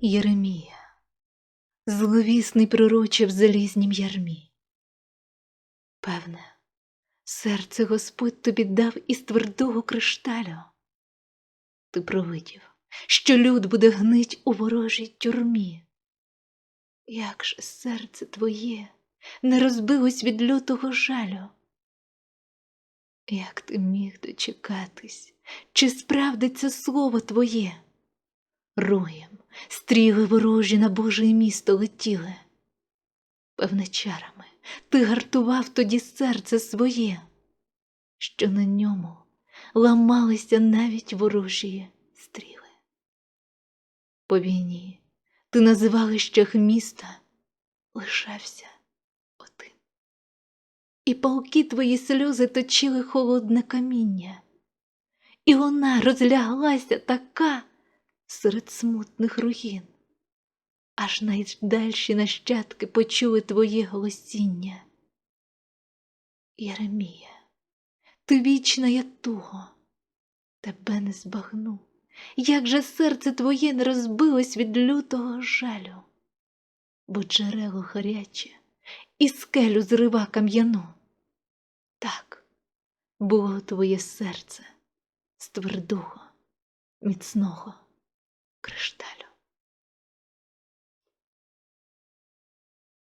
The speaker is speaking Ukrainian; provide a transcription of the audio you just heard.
Єремія, зловісний пророче в залізнім ярмі. Певне, серце Господь тобі дав із твердого кришталю. Ти провидів, що люд буде гнить у ворожій тюрмі. Як же серце твоє не розбилось від лютого жалю? Як ти міг дочекатись, чи справдиться слово твоє? Роєм стріли ворожі на Боже місто летіли. Певне, чарами ти гартував тоді серце своє, що на ньому ламалися навіть ворожі стріли. По війні ти на звалищах міста лишався один. І палки твої сльози точили холодне каміння, і вона розляглася така серед смутних руїн, аж найдальші нащадки почули твоє голосіння. Єремія, ти вічна я туго, тебе не збагну, як же серце твоє не розбилось від лютого жалю, бо джерело гаряче і скелю зрива кам'яну. Так було твоє серце з твердого, міцного кришталю.